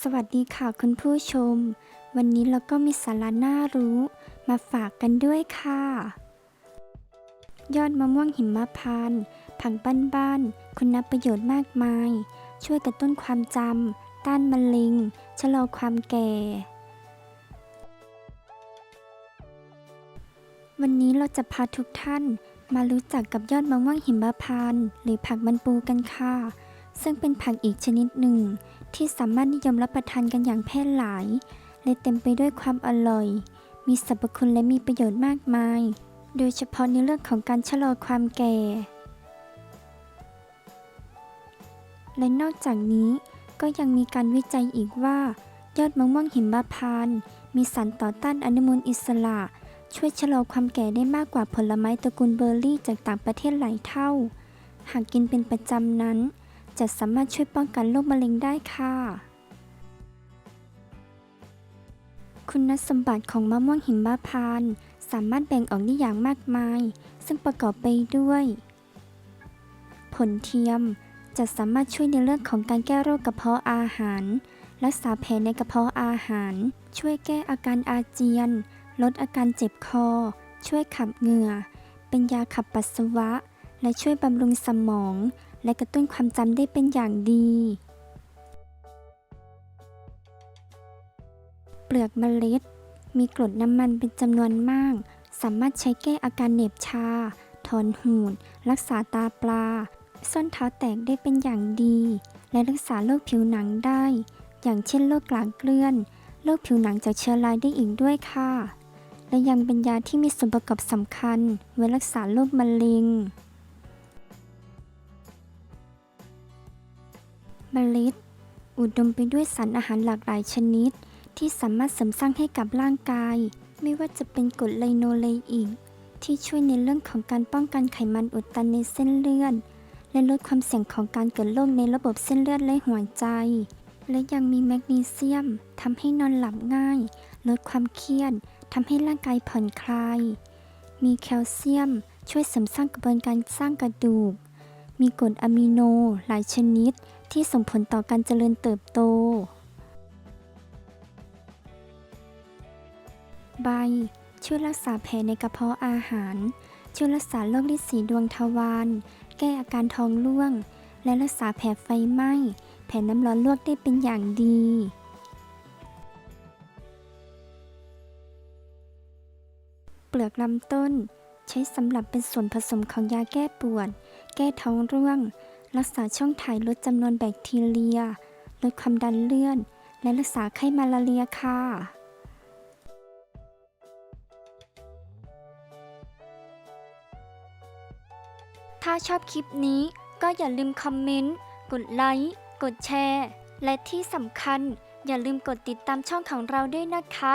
สวัสดีค่ะคุณผู้ชม วันนี้เราก็มีสาระน่ารู้ มาฝากกันด้วยค่ะ ยอดมะม่วงหิมพานต์ผังบ้านๆคุณประโยชน์มากมาย ช่วยกระตุ้นความจำ ต้านมะเร็ง ชะลอความแก่ วันนี้เราจะพาทุกท่านมารู้จักกับยอดมะม่วงหิมพานต์หรือผักมันปูกันค่ะ ซึ่งเป็นผักอีกชนิดหนึ่ง ที่สามารถนิยมรับประทานกันอย่างแพร่หลาย และเต็มไปด้วยความอร่อย มีสรรพคุณและมีประโยชน์มากมาย โดยเฉพาะในเรื่องของการชะลอความแก่ และนอกจากนี้ก็ยังมีการวิจัยอีกว่า ยอดมะม่วงหิมพานต์มีสารต่อต้านอนุมูลอิสระ ช่วยชะลอความแก่ได้มากกว่าผลไม้ตระกูลเบอร์รี่จากต่างประเทศหลายเท่า หากกินเป็นประจำนั้น จะสามารถช่วยป้องกันโรคมะเร็งได้ค่ะ คุณสมบัติของมะม่วงหิมพานต์สามารถแบ่งออกได้อย่างมากมาย ซึ่งประกอบไปด้วย ผลเทียมจะสามารถช่วยในเรื่องของการแก้โรคกระเพาะอาหาร รักษาแผลในกระเพาะอาหาร ช่วยแก้อาการอาเจียน ลดอาการเจ็บคอ ช่วยขับเหงื่อ เป็นยาขับปัสสาวะ และช่วยบำรุงสมอง และกระตุ้นความจำได้เป็นอย่างดี เปลือกเมล็ด มีกรดน้ำมันเป็นจำนวนมาก สามารถใช้แก้อาการเหน็บชา ถอนหูด รักษาตาปลา ส้นเท้าแตกได้เป็นอย่างดี และรักษาโรคผิวหนังได้ อย่างเช่นโรคกลางเกลื่อน โรคผิวหนังจากเชื้อราได้อีกด้วยค่ะ และยังเป็นยาที่มีส่วนประกอบสำคัญ ไว้รักษาโรคมะเร็ง เมล็ด อุดมไปด้วยสารอาหารหลากหลายชนิด ที่สามารถเสริมสร้างให้กับร่างกาย ไม่ว่าจะเป็นกรดไลโนเลอิกที่ช่วยในเรื่องของการป้องกันไขมันอุดตันในเส้นเลือดและลดความเสี่ยงของการเกิดโรคในระบบเส้นเลือดและหัวใจ และยังมีแมกนีเซียมทำให้นอนหลับง่าย ลดความเครียดทำให้ร่างกายผ่อนคลาย มีแคลเซียมช่วยเสริมสร้างกระบวนการสร้างกระดูก มีกรดอะมิโนหลายชนิดที่ส่งผลต่อการเจริญเติบโต ใบ ช่วยรักษาแผลในกระเพาะอาหาร ช่วยรักษาโรคลิ้นสีดวงทวารแก้อาการท้องร่วง และรักษาแผลไฟไหม้ แผลน้ำร้อนลวกได้เป็นอย่างดี เปลือกลำต้น ช้สำหรับเป็นส่วนผสมของยาแก้ปวด แก้ท้องร่วง รักษาช่องถ่ายลดจำนวนแบคทีเรีย ลดความดันเลือดและรักษาไข้มาลาเรียค่ะถ้าชอบคลิปนี้ก็อย่าลืมคอมเมนต์ กดไลค์ กดแชร์ และที่สำคัญ อย่าลืมกดติดตามช่องของเราด้วยนะคะ